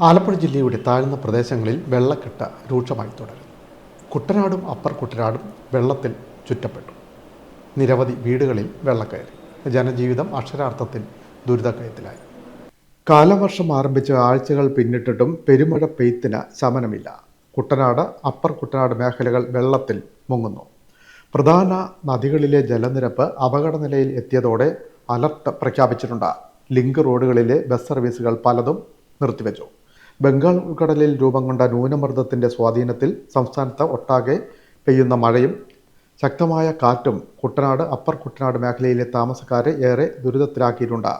ആലപ്പുഴ ജില്ലയുടെ താഴ്ന്ന പ്രദേശങ്ങളിൽ വെള്ളക്കെട്ട് രൂക്ഷമായി തുടരുന്നു. കുട്ടനാടും അപ്പർ കുട്ടനാടും വെള്ളത്തിൽ ചുറ്റപ്പെട്ടു. നിരവധി വീടുകളിൽ വെള്ളക്കയറി. ജനജീവിതം അക്ഷരാർത്ഥത്തിൽ ദുരിതക്കയത്തിലായി. കാലവർഷം ആരംഭിച്ച ആഴ്ചകൾ പിന്നിട്ടിട്ടും പെരുമഴ പെയ്ത്തിന് ശമനമില്ല. കുട്ടനാട് അപ്പർ കുട്ടനാട് മേഖലകൾ വെള്ളത്തിൽ മുങ്ങുന്നു. പ്രധാന നദികളിലെ ജലനിരപ്പ് അപകടനിലയിൽ എത്തിയതോടെ അലർട്ട് പ്രഖ്യാപിച്ചിട്ടുണ്ട്. ലിങ്ക് റോഡുകളിലെ ബസ് സർവീസുകൾ പലതും നിർത്തിവെച്ചു. ബംഗാൾ ഉൾക്കടലിൽ രൂപം കൊണ്ട ന്യൂനമർദ്ദത്തിന്റെ സ്വാധീനത്തിൽ സംസ്ഥാനത്ത് ഒട്ടാകെ പെയ്യുന്ന മഴയും ശക്തമായ കാറ്റും കുട്ടനാട് അപ്പർ കുട്ടനാട് മേഖലയിലെ താമസക്കാരെ ഏറെ ദുരിതത്തിലാക്കിയിട്ടുണ്ട്.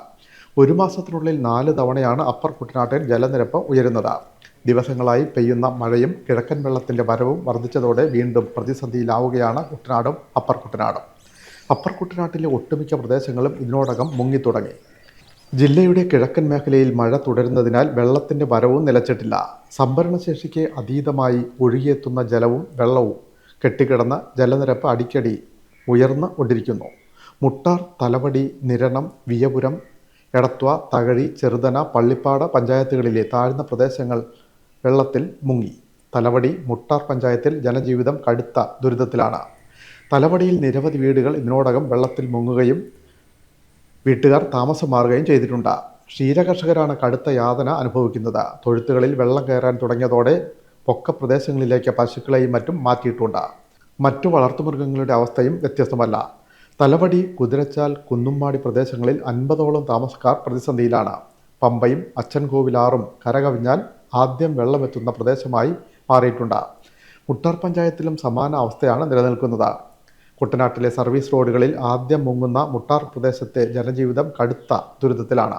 ഒരു മാസത്തിനുള്ളിൽ നാല് തവണയാണ് അപ്പർ കുട്ടനാട്ടിൽ ജലനിരപ്പ് ഉയരുന്നത്. ദിവസങ്ങളായി പെയ്യുന്ന മഴയും കിഴക്കൻ വെള്ളത്തിന്റെ വരവും വർദ്ധിച്ചതോടെ വീണ്ടും പ്രതിസന്ധിയിലാവുകയാണ് കുട്ടനാടും അപ്പർ കുട്ടനാടും. അപ്പർ കുട്ടനാട്ടിലെ ഒട്ടുമിക്ക പ്രദേശങ്ങളും ഇതിനോടകം മുങ്ങിത്തുടങ്ങി. ജില്ലയുടെ കിഴക്കൻ മേഖലയിൽ മഴ തുടരുന്നതിനാൽ വെള്ളത്തിന്റെ വരവും നിലച്ചിട്ടില്ല. സംഭരണശേഷിക്ക് അതീതമായി ഒഴുകിയെത്തുന്ന ജലവും വെള്ളവും കെട്ടിക്കിടന്ന് ജലനിരപ്പ് അടിക്കടി ഉയർന്നു കൊണ്ടിരിക്കുന്നു. മുട്ടാർ തലവടി നിരണം വിയപുരം എടത്വ തകഴി ചെറുതന പള്ളിപ്പാട പഞ്ചായത്തുകളിലെ താഴ്ന്ന പ്രദേശങ്ങൾ വെള്ളത്തിൽ മുങ്ങി. തലവടി മുട്ടാർ പഞ്ചായത്തിൽ ജനജീവിതം കടുത്ത ദുരിതത്തിലാണ്. തലവടിയിൽ നിരവധി വീടുകൾ ഇതിനോടകം വെള്ളത്തിൽ മുങ്ങുകയും വീട്ടുകാർ താമസം മാറുകയും ചെയ്തിട്ടുണ്ട്. ക്ഷീരകർഷകരാണ് കടുത്ത യാതന അനുഭവിക്കുന്നത്. തൊഴുത്തുകളിൽ വെള്ളം കയറാൻ തുടങ്ങിയതോടെ പൊക്ക പ്രദേശങ്ങളിലേക്ക് പശുക്കളെയും മറ്റും മാറ്റിയിട്ടുണ്ട്. മറ്റു വളർത്തുമൃഗങ്ങളുടെ അവസ്ഥയും വ്യത്യസ്തമല്ല. തലവടി കുതിരച്ചാൽ കുന്നുംമാടി പ്രദേശങ്ങളിൽ അൻപതോളം താമസക്കാർ പ്രതിസന്ധിയിലാണ്. പമ്പയും അച്ഛൻകോവിലാറും കരകവിഞ്ഞാൽ ആദ്യം വെള്ളമെത്തുന്ന പ്രദേശമായി മാറിയിട്ടുണ്ട്. മുട്ടാർ പഞ്ചായത്തിലും സമാന അവസ്ഥയാണ് നിലനിൽക്കുന്നത്. കുട്ടനാട്ടിലെ സർവീസ് റോഡുകളിൽ ആദ്യം മുങ്ങുന്ന മുട്ടാർ പ്രദേശത്തെ ജനജീവിതം കടുത്ത ദുരിതത്തിലാണ്.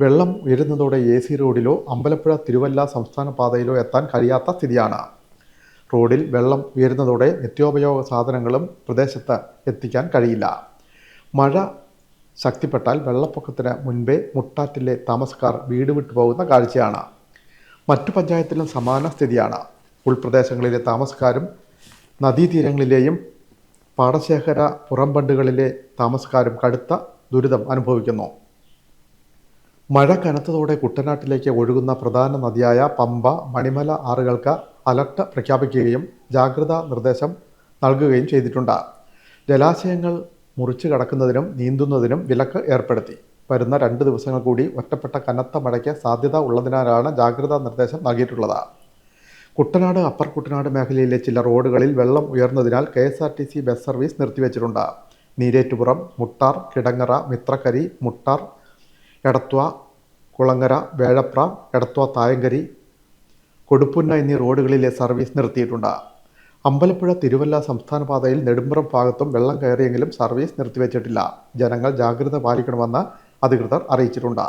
വെള്ളം ഉയരുന്നതോടെ എ സി റോഡിലോ അമ്പലപ്പുഴ തിരുവല്ല സംസ്ഥാന പാതയിലോ എത്താൻ കഴിയാത്ത സ്ഥിതിയാണ്. റോഡിൽ വെള്ളം ഉയരുന്നതോടെ നിത്യോപയോഗ സാധനങ്ങളും പ്രദേശത്ത് എത്തിക്കാൻ കഴിയില്ല. മഴ ശക്തിപ്പെട്ടാൽ വെള്ളപ്പൊക്കത്തിന് മുൻപേ മുട്ടാറ്റിലെ താമസക്കാർ വീട് വിട്ടു പോകുന്ന കാഴ്ചയാണ്. മറ്റു പഞ്ചായത്തിലും സമാന സ്ഥിതിയാണ്. ഉൾപ്രദേശങ്ങളിലെ താമസക്കാരും നദീതീരങ്ങളിലെയും പാടശേഖര പുറംബണ്ടുകളിലെ താമസക്കാരും കടുത്ത ദുരിതം അനുഭവിക്കുന്നു. മഴ കനത്തതോടെ കുട്ടനാട്ടിലേക്ക് ഒഴുകുന്ന പ്രധാന നദിയായ പമ്പ മണിമല ആറുകൾക്ക് അലർട്ട് പ്രഖ്യാപിക്കുകയും ജാഗ്രതാ നിർദ്ദേശം നൽകുകയും ചെയ്തിട്ടുണ്ട്. ജലാശയങ്ങൾ മുറിച്ചു കടക്കുന്നതിനും നീന്തുന്നതിനും വിലക്ക് ഏർപ്പെടുത്തി. വരുന്ന രണ്ട് ദിവസങ്ങൾ കൂടി ഒറ്റപ്പെട്ട കനത്ത മഴയ്ക്ക് സാധ്യത ഉള്ളതിനാലാണ് ജാഗ്രതാ നിർദ്ദേശം നൽകിയിട്ടുള്ളത്. കുട്ടനാട് അപ്പർ കുട്ടനാട് മേഖലയിലെ ചില റോഡുകളിൽ വെള്ളം ഉയർന്നതിനാൽ K S R T C bus service നിർത്തിവെച്ചിട്ടുണ്ട്. Neerettupuram Muttar Kidangara Mithrakkari Muttar Edathua Kulangara Vezhapra Edathua Thayankari Koduppunna എന്നീ റോഡുകളിലെ സർവീസ് നിർത്തിയിട്ടുണ്ട്. അമ്പലപ്പുഴ തിരുവല്ല സംസ്ഥാന പാതയിൽ നെടുമ്പുറം ഭാഗത്തും വെള്ളം കയറിയെങ്കിലും സർവീസ് നിർത്തിവെച്ചിട്ടില്ല. ജനങ്ങൾ ജാഗ്രത പാലിക്കണമെന്ന് അധികൃതർ അറിയിച്ചിട്ടുണ്ട്.